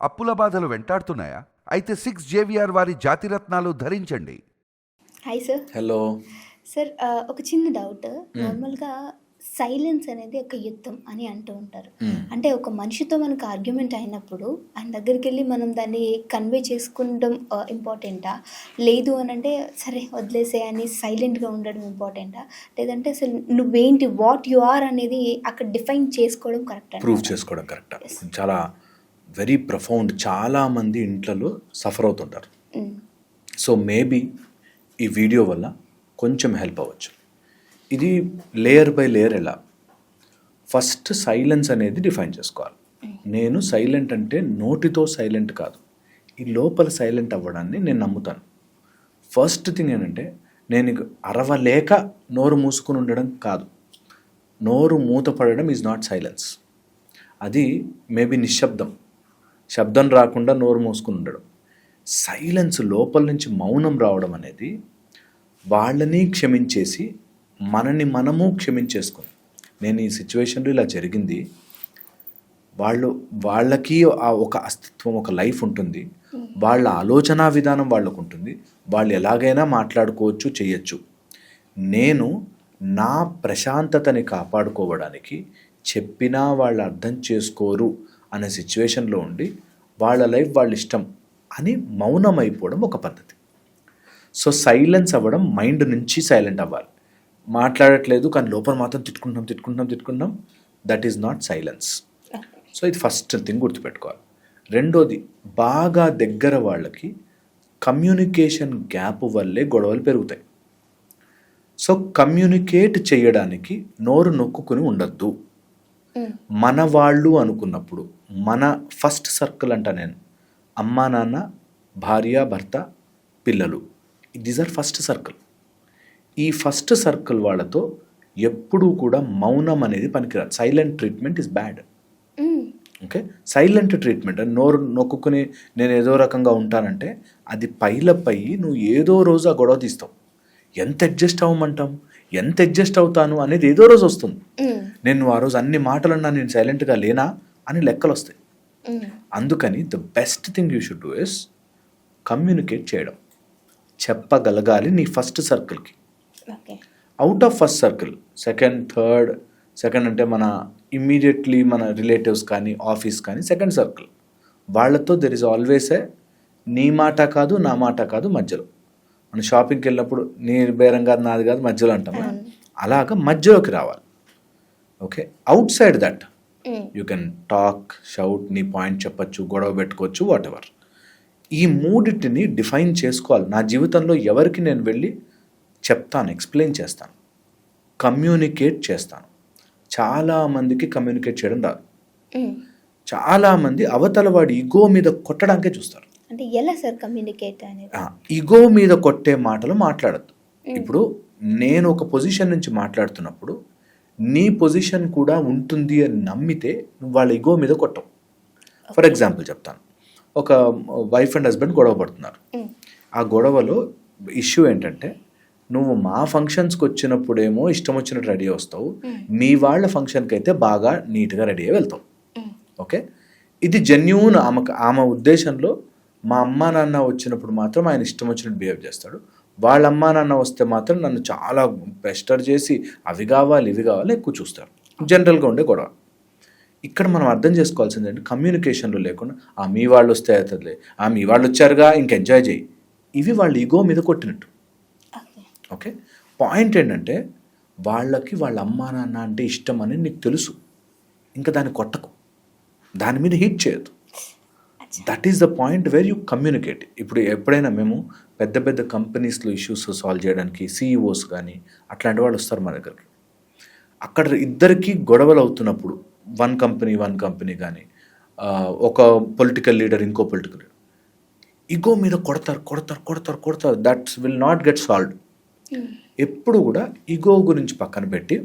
అప్పుల బాధలు వెంటాడుతున్నాయా? అయితే సిక్స్ జేవిఆర్ వారి జాతిరత్నాలు ధరించండి. Hi sir. హలో. సార్ ఒక చిన్న డౌట్. నార్మల్గా సైలెన్స్ అనేది ఒక యుద్ధం అని అంటూ ఉంటారు. అంటే ఒక మనిషితో మనకు ఆర్గ్యుమెంట్ అయినప్పుడు ఆయన దగ్గరికి వెళ్ళి మనం దాన్ని కన్వే చేసుకుంటాం ఇంపార్టెంటా? లేదు అని అంటే సరే వదిలేసే అని సైలెంట్గా ఉండడం ఇంపార్టెంటా? లేదంటే అసలు నువ్వేంటి వాట్ యు ఆర్ అనేది అక్కడ డిఫైన్ చేసుకోవడం కరెక్ట్? ప్రూవ్ చేసుకోవడం కరెక్ట్? చాలా వెరీ ప్రొఫౌండ్ చాలామంది ఇంట్లలో సఫర్ అవుతుంటారు. సో మేబీ ఈ వీడియో వల్ల కొంచెం హెల్ప్ అవ్వచ్చు. ఇది లేయర్ బై లేయర్ ఎలా? ఫస్ట్ సైలెన్స్ అనేది డిఫైన్ చేసుకోవాలి. నేను సైలెంట్ అంటే నోటితో సైలెంట్ కాదు. ఈ లోపల సైలెంట్ అవ్వడాన్ని నేను నమ్ముతాను. ఫస్ట్ థింగ్ ఏంటంటే నేను అరవలేక నోరు మూసుకుని ఉండడం కాదు. నోరు మూతపడడం ఈజ్ నాట్ సైలెన్స్ అది మేబీ నిశ్శబ్దం. శబ్దం రాకుండా నోరు మూసుకుని ఉండడం. సైలెన్స్ లోపల నుంచి మౌనం రావడం అనేది వాళ్ళని క్షమించేసి మనని మనము క్షమించేసుకుని. నేను ఈ సిచ్యువేషన్లో ఇలా జరిగింది. వాళ్ళు వాళ్ళకి ఆ ఒక అస్తిత్వం ఒక లైఫ్ ఉంటుంది. వాళ్ళ ఆలోచన విధానం వాళ్ళకు ఉంటుంది. వాళ్ళు ఎలాగైనా మాట్లాడుకోవచ్చు చేయొచ్చు. నేను నా ప్రశాంతతని కాపాడుకోవడానికి చెప్పినా వాళ్ళు అర్థం చేసుకోరు. అనే సిచ్యువేషన్లో ఉండి వాళ్ళ లైఫ్ వాళ్ళ ఇష్టం అని మౌనం అయిపోవడం ఒక పద్ధతి. సో సైలెన్స్ అవ్వడం మైండ్ నుంచి సైలెంట్ అవ్వాలి. మాట్లాడట్లేదు కానీ లోపల మాత్రం తిట్టుకుంటాం తిట్టుకుంటాం తిట్టుకుంటాం that is not silence so ఇది ఫస్ట్ థింగ్ గుర్తుపెట్టుకోవాలి. రెండోది బాగా దగ్గర వాళ్ళకి కమ్యూనికేషన్ గ్యాప్ వల్లే గొడవలు పెరుగుతాయి. సో కమ్యూనికేట్ చేయడానికి నోరు నొక్కుని ఉండద్దు. మన వాళ్ళు అనుకున్నప్పుడు మన ఫస్ట్ సర్కిల్ అంట నేను అమ్మా నాన్న భార్య భర్త పిల్లలు. దీస్ ఆర్ ఫస్ట్ సర్కిల్ ఈ ఫస్ట్ సర్కిల్ వాళ్ళతో ఎప్పుడూ కూడా మౌనం అనేది పనికిరాదు. Silent treatment is bad okay silent treatment నోరు నొక్కుని నేను ఏదో రకంగా ఉంటానంటే అది పైలపై నువ్వు ఏదో రోజు ఆ గొడవ తీస్తావు. ఎంత అడ్జస్ట్ అవ్వమంటాం? ఎంత అడ్జస్ట్ అవుతాను అనేది ఏదో రోజు వస్తుంది. నేను ఆ రోజు అన్ని మాటలన్నా నేను సైలెంట్గా లేనా? అని లెక్కలు వస్తాయి అందుకని the best thing you should do is communicate చేయడం. చెప్పగలగాలి నీ first సర్కిల్కి. Out of first circle second third second అంటే మన ఇమ్మీడియట్లీ మన రిలేటివ్స్ కానీ ఆఫీస్ కానీ సెకండ్ సర్కిల్ వాళ్ళతో దెర్ ఇస్ ఆల్వేస్ ఏ నీ మాట కాదు నా మాట కాదు మధ్యలో. మన షాపింగ్కి వెళ్ళినప్పుడు నీ బేరం కాదు నాది కాదు మధ్యలో అంటాం. అలాగా మధ్యలోకి రావాలి. Okay outside that you can talk shout నీ పాయింట్ చెప్పచ్చు గొడవ పెట్టుకోవచ్చు వాట్ ఎవర్ ఈ మూడిటిని డిఫైన్ చేసుకోవాలి. నా జీవితంలో ఎవరికి నేను వెళ్ళి చెప్తాను ఎక్స్ప్లెయిన్ చేస్తాను. కమ్యూనికేట్ చేస్తాను. చాలామందికి కమ్యూనికేట్ చేయడం రాదు. చాలామంది అవతల వాడి ఈగో మీద కొట్టడానికే చూస్తారు. అంటే ఎలా సార్ కమ్యూనికేట్ అనేది? ఈగో మీద కొట్టే మాటలు మాట్లాడద్దు. ఇప్పుడు నేను ఒక పొజిషన్ నుంచి మాట్లాడుతున్నప్పుడు నీ పొజిషన్ కూడా ఉంటుంది అని నమ్మితే నువ్వు వాళ్ళ ఈగో మీద కొట్టవు. ఫర్ ఎగ్జాంపుల్ చెప్తాను. ఒక వైఫ్ అండ్ హస్బెండ్ గొడవ పడుతున్నారు. ఆ గొడవలో ఇష్యూ ఏంటంటే నువ్వు మా ఫంక్షన్స్కి వచ్చినప్పుడేమో ఇష్టం వచ్చినట్టు రెడీ వస్తావు. మీ వాళ్ళ ఫంక్షన్కి అయితే బాగా నీట్గా రెడీ అయ్యి వెళ్తావు. ఓకే ఇది జెన్యున్ ఆమె ఆమె ఉద్దేశంలో మా అమ్మా నాన్న వచ్చినప్పుడు మాత్రం ఆయన ఇష్టం వచ్చినట్టు బిహేవ్ చేస్తాడు. వాళ్ళ అమ్మా నాన్న వస్తే మాత్రం నన్ను చాలా ప్రెస్టర్ చేసి అవి కావాలి ఇవి కావాలి ఎక్కువ చూస్తారు. జనరల్గా ఉండే గొడవ. ఇక్కడ మనం అర్థం చేసుకోవాల్సింది ఏంటంటే కమ్యూనికేషన్లో లేకుండా ఆ మీ వాళ్ళు వస్తే అవుతుందిలే. ఆ మీ వాళ్ళు వచ్చారుగా ఇంక ఎంజాయ్ చేయి. ఇవి వాళ్ళ ఈగో మీద కొట్టినట్టు. ఓకే? పాయింట్ ఏంటంటే వాళ్ళకి వాళ్ళ అమ్మా నాన్న అంటే ఇష్టం అని నీకు తెలుసు. ఇంకా దాన్ని కొట్టకు. దాని మీద హీట్ చేయొద్దు. That is the point where you communicate ఇప్పుడు ఎప్పుడైనా మేము పెద్ద పెద్ద కంపెనీస్లో ఇష్యూస్ సాల్వ్ చేయడానికి సీఈఓస్ కానీ అట్లాంటి వాళ్ళు వస్తారు మా దగ్గరికి. అక్కడ ఇద్దరికి గొడవలు అవుతున్నప్పుడు వన్ కంపెనీ వన్ కంపెనీ కానీ ఒక పొలిటికల్ లీడర్ ఇంకో పొలిటికల్ లీడర్ ఈగో మీద కొడతారు కొడతారు కొడతారు కొడతారు. That's will not get solved ఎప్పుడు కూడా ఈగో గురించి పక్కన పెట్టి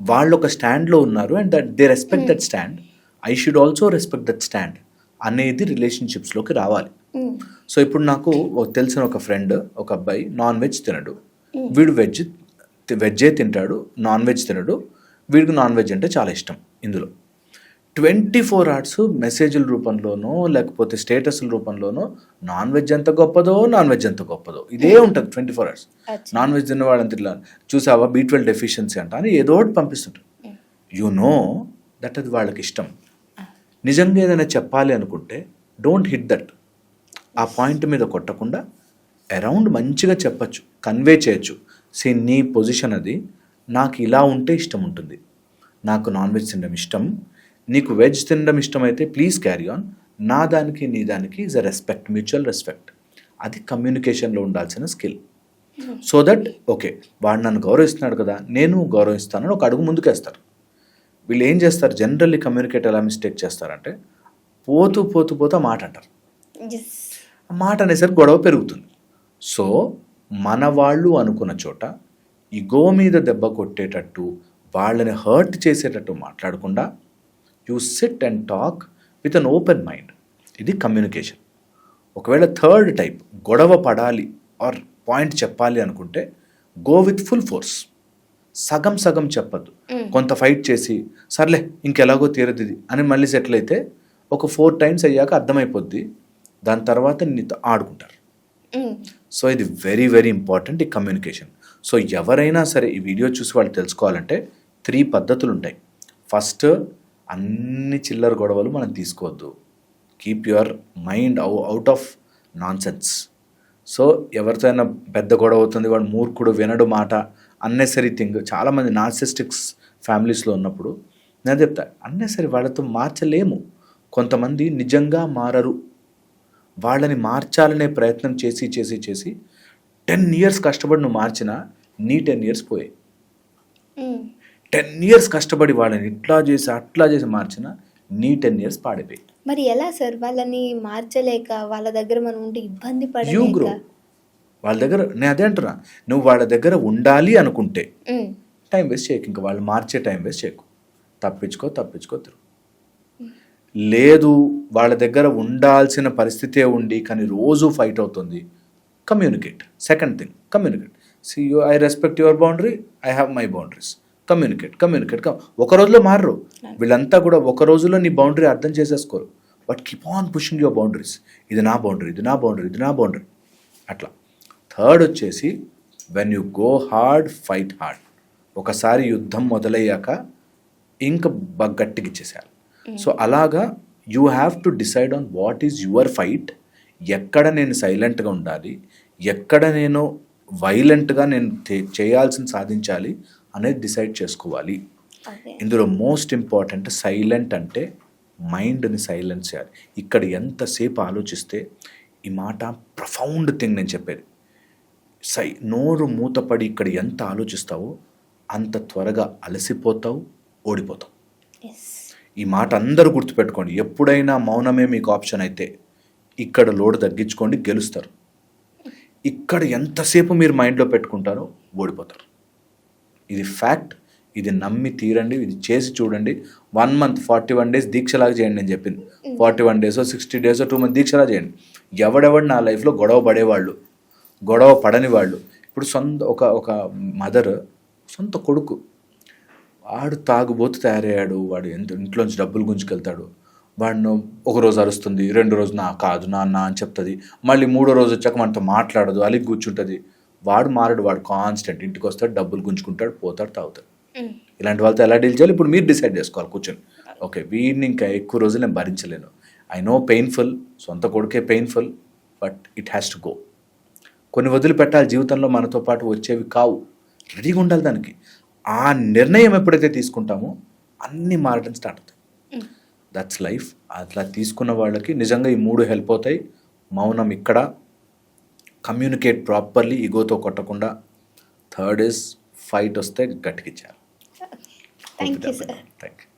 వాళ్ళు ఒక స్టాండ్లో ఉన్నారు and that they respect that stand I should also respect that stand అనేది రిలేషన్షిప్స్లోకి రావాలి. సో ఇప్పుడు నాకు తెలిసిన ఒక ఫ్రెండ్ ఒక అబ్బాయి నాన్ వెజ్ తినడు వీడు వెజ్ వెజ్జే తింటాడు నాన్ వెజ్ తినడు. వీడికి నాన్ వెజ్ అంటే చాలా ఇష్టం ఇందులో. ట్వంటీ ఫోర్ అవర్స్ మెసేజ్ల రూపంలోనో లేకపోతే స్టేటస్ల రూపంలోనో నాన్ వెజ్ ఎంత గొప్పదో నాన్ వెజ్ ఎంత గొప్పదో. ఇదే ఉంటుంది twenty four hours. Non veg తిన్నవాడంత ఇట్లా చూసావా బీ ట్వెల్వ్ డెఫిషియన్సీ అంట అని ఏదో ఒకటి పంపిస్తుంటారు. యు నో దట్ అది వాళ్ళకి ఇష్టం. నిజంగా ఏదైనా చెప్పాలి అనుకుంటే డోంట్ హిట్ దట్ ఆ పాయింట్ మీద కొట్టకుండా అరౌండ్ మంచిగా చెప్పచ్చు కన్వే చేయొచ్చు. సీ నీ పొజిషన్ అది. నాకు ఇలా ఉంటే ఇష్టం ఉంటుంది. నాకు నాన్ వెజ్ తినడం ఇష్టం. నీకు వెజ్ తినడం ఇష్టమైతే ప్లీజ్ క్యారీ ఆన్ నా దానికి నీ దానికి is a respect mutual respect అది కమ్యూనికేషన్లో ఉండాల్సిన స్కిల్ సో దట్ ఓకే వాడు నన్ను గౌరవిస్తున్నాడు కదా నేను గౌరవిస్తానని ఒక అడుగు ముందుకేస్తారు. వీళ్ళు ఏం చేస్తారు? జనరల్లీ కమ్యూనికేట్ ఎలా మిస్టేక్ చేస్తారంటే పోతూ పోతూ పోతూ ఆ మాట అంటారు. మాట అనేసరికి గొడవ పెరుగుతుంది. సో మన వాళ్ళు అనుకున్న చోట ఇగో మీద దెబ్బ కొట్టేటట్టు వాళ్ళని హర్ట్ చేసేటట్టు మాట్లాడకుండా you sit and talk with an open mind ఇది కమ్యూనికేషన్ ఒకవేళ థర్డ్ టైప్ గొడవ పడాలి ఆర్ పాయింట్ చెప్పాలి అనుకుంటే గో విత్ ఫుల్ ఫోర్స్ సగం సగం చెప్పద్దు. కొంత ఫైట్ చేసి సర్లే ఇంకెలాగో తీరదు ఇది అని మళ్ళీ సెటిల్ అయితే ఒక ఫోర్ టైమ్స్ అయ్యాక అర్థమైపోద్ది. దాని తర్వాత నీతో ఆడుకుంటారు. సో ఇది వెరీ వెరీ ఇంపార్టెంట్ ఈ కమ్యూనికేషన్ సో ఎవరైనా సరే ఈ వీడియో చూసి వాళ్ళు తెలుసుకోవాలంటే త్రీ పద్ధతులు ఉంటాయి ఫస్ట్ అన్ని చిల్లర గొడవలు మనం తీసుకోవద్దు. Keep your mind out of nonsense so ఎవరితో అయినా పెద్ద గొడవ అవుతుంది వాడు మూర్ఖుడు వినడు మాట అన్నెసరీ థింగ్ చాలామంది నార్సిస్టిక్స్ ఫ్యామిలీస్లో ఉన్నప్పుడు నేను చెప్తా అన్నెసరీ వాళ్ళతో మార్చలేము. కొంతమంది నిజంగా మారరు. వాళ్ళని మార్చాలనే ప్రయత్నం చేసి చేసి చేసి టెన్ ఇయర్స్ కష్టపడి నువ్వు మార్చినా నీ టెన్ ఇయర్స్ పోయాయి టెన్ ఇయర్స్ కష్టపడి వాళ్ళని ఇట్లా చేసి అట్లా చేసి మార్చినా నీ టెన్ ఇయర్స్ పాడిపోయి. మరి ఎలా సార్? వాళ్ళని మార్చలేక వాళ్ళ దగ్గర మనం ఉంటే ఇబ్బంది పడలేక? వాళ్ళ దగ్గర నేను అదే అంటున్నా నువ్వు వాళ్ళ దగ్గర ఉండాలి అనుకుంటే టైం వేస్ట్ చేయకు. ఇంకా వాళ్ళు మార్చే టైం వేస్ట్ చేయకు. తప్పించుకో తప్పించుకో తిరుగు. లేదు వాళ్ళ దగ్గర ఉండాల్సిన పరిస్థితే ఉండి కానీ రోజు ఫైట్ అవుతుంది. Communicate second thing communicate see you I respect your boundary I have my boundaries communicate communicate ఒక రోజులో మారరు. వీళ్ళంతా కూడా ఒక రోజులో నీ బౌండరీ అర్థం చేసేసుకోరు. But keep on pushing your boundaries ఇది నా బౌండరీ ఇది నా బౌండరీ ఇది నా బౌండరీ అట్లా. థర్డ్ వచ్చేసి when you go hard fight hard ఒకసారి యుద్ధం మొదలయ్యాక ఇంకా గట్టిగా ఇచ్చేసేయాలి సో అలాగా you have to decide on what is your fight ఎక్కడ నేను సైలెంట్గా ఉండాలి? ఎక్కడ నేను వైలెంట్గా నేను చేయాల్సింది సాధించాలి? అనేది డిసైడ్ చేసుకోవాలి. ఇందులో మోస్ట్ ఇంపార్టెంట్ సైలెంట్ అంటే మైండ్ని సైలెన్స్ చేయాలి. ఇక్కడ ఎంతసేపు ఆలోచిస్తే ఈ మాట ప్రఫౌండ్ థింగ్ నేను చెప్పేది. సై నోరు మూతపడి ఇక్కడ ఎంత ఆలోచిస్తావో అంత త్వరగా అలసిపోతావు ఓడిపోతావు. ఈ మాట అందరూ గుర్తుపెట్టుకోండి. ఎప్పుడైనా మౌనమే మీకు ఆప్షన్ అయితే ఇక్కడ లోడ్ తగ్గించుకోండి గెలుస్తారు. ఇక్కడ ఎంతసేపు మీరు మైండ్లో పెట్టుకుంటారో ఓడిపోతారు. ఇది ఫ్యాక్ట్ ఇది నమ్మి తీరండి ఇది చేసి చూడండి. One month forty one days దీక్షలాగా చేయండి నేను చెప్పింది. Forty one days sixty days two month దీక్షలా చేయండి. ఎవడెవడు నా లైఫ్లో గొడవ పడేవాళ్ళు గొడవ పడని వాళ్ళు. ఇప్పుడు సొంత ఒక ఒక మదర్ సొంత కొడుకు. వాడు తాగుబోతు తయారయ్యాడు. వాడు ఎంత ఇంట్లోంచి డబ్బులు గుంజుకెళ్తాడు. వాడిని ఒక రోజు అరుస్తుంది రెండు రోజు నా కాదు నాన్న అని చెప్తుంది. మళ్ళీ మూడో రోజు వచ్చాక మనతో మాట్లాడదు అలిగి కూర్చుంటుంది. వాడు మారడు వాడు కాన్స్టెంట్ ఇంటికి వస్తాడు డబ్బులు గుంజుకుంటాడు పోతాడు తాగుతాడు. ఇలాంటి వాళ్ళతో ఎలా డీల్ చేయాలి? ఇప్పుడు మీరు డిసైడ్ చేసుకోవాలి కూర్చొని. ఓకే వీడిని ఇంకా ఎక్కువ రోజులు నేను భరించలేను. ఐ నో పెయిన్ఫుల్ సొంత కొడుకే painful but it has to go కొన్ని వదిలిపెట్టాలి జీవితంలో మనతో పాటు వచ్చేవి కావు. రెడీగా ఉండాలి దానికి. ఆ నిర్ణయం ఎప్పుడైతే తీసుకుంటామో అన్నీ మారడం స్టార్ట్ అవుతాయి. దట్స్ లైఫ్ అట్లా తీసుకున్న వాళ్ళకి నిజంగా ఈ మూడు హెల్ప్ అవుతాయి. మౌనం ఇక్కడ. కమ్యూనికేట్ ప్రాపర్లీ ఈగోతో కొట్టకుండా. థర్డ్ ఇస్ ఫైట్ వస్తే గట్టికిచ్చారు థ్యాంక్ యూ